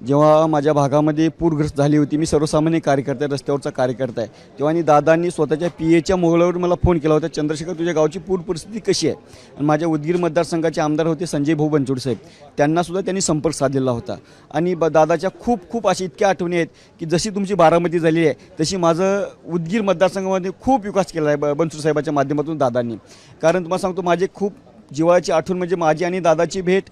जेव्हा माझ्या भागामध्ये पूरग्रस्त झाली होती मी सर्वसामान्य कार्यकर्ता आहे, रस्त्यावरचा कार्यकर्ता आहे. तेव्हा आणि दादांनी स्वतःच्या पी एच्या मोबाईलवर मला फोन केला होता चंद्रशेखर तुझ्या गावची पूर परिस्थिती कशी आहे? आणि माझ्या उदगीर मतदारसंघाचे आमदार होते संजय भाऊ बनचोड साहेब त्यांनासुद्धा त्यांनी संपर्क साधलेला होता. आणि ब दादाच्या खूप खूप अशा इतक्या आठवणी आहेत की जशी तुमची बारामती झाली आहे तशी माझं उदगीर मतदारसंघामध्ये खूप विकास केला आहे ब बनसोड साहेबाच्या माध्यमातून दादांनी. कारण तुम्हाला सांगतो माझे खूप जिवाळ्याची आठवण म्हणजे माझी आणि दादाची भेट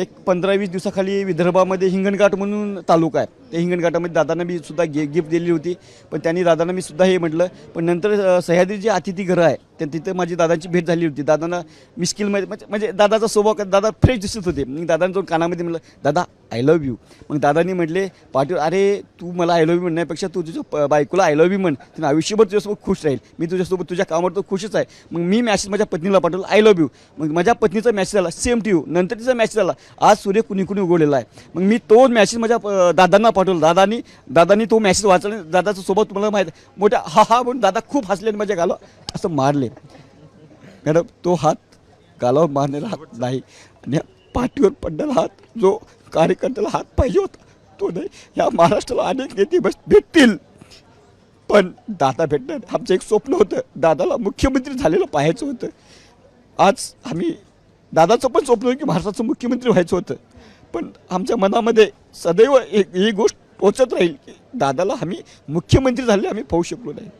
एक पंधरा वीस दिवसाखाली विदर्भामध्ये हिंगणघाट म्हणून तालुका आहे. त्या हिंगणघाटामध्ये दादांना मी सुद्धा गे गिफ्ट दिली होती. पण त्यांनी दादांना मी सुद्धा हे म्हटलं पण नंतर सह्याद्रीची सह्याद्री जे आहे तर तिथं माझी दादाची भेट झाली होती. दादांना मिस्किलमध्ये म्हणजे म्हणजे दादाचा स्वभाव दादा फ्रेश दिसत होते. मी दादांना जाऊन कानामध्ये म्हटलं दादा आय लव्ह यू मग दादांनी म्हटले पाटील अरे तू मला आय लव्ह यू म्हणण्यापेक्षा तू तुझ्या बायकोला आय लव्ह यू म्हण. तिने आयुष्यभर तुझ्यासोबत खुश राहील. मी तुझ्यासोबत तुझ्या कामावर तर खुशच आहे. मग मी मॅसेज माझ्या पत्नीला पाठवलं आय लव्ह यू मग माझ्या पत्नीचा मॅसेज आला सेम टू यू नंतर तिचा मॅसेज आला आज सूर्य कुणी कुणी उगवलेला आहे. मग मी तो मॅसेज माझ्या दादांना पाठवला. दादानी दादानी तो मॅसेज वाचला दादाचा सोबत तुम्हाला माहीत मोठ्या हा हा म्हणून दादा खूप हसले माझ्या गालो असं मारले. मॅडम तो हात गालावर मारलेला हात नाही. आणि पाठीवर पडलेला हात जो कार्यकर्त्याला हात पाहिजे होता तो नाही. या महाराष्ट्राला अनेक नेते बस भेटतील. पण दादा भेटणं आमचं एक स्वप्न होतं. दादाला मुख्यमंत्री झालेलं पाहायचं होतं. आज आम्ही दादाचं पण स्वप्न होतं की महाराष्ट्राचं मुख्यमंत्री व्हायचं होतं. पण आमच्या मनामध्ये सदैव एक ही गोष्ट पोचत राहील की दादाला आम्ही मुख्यमंत्री झाले आम्ही पाहू शकलो नाही.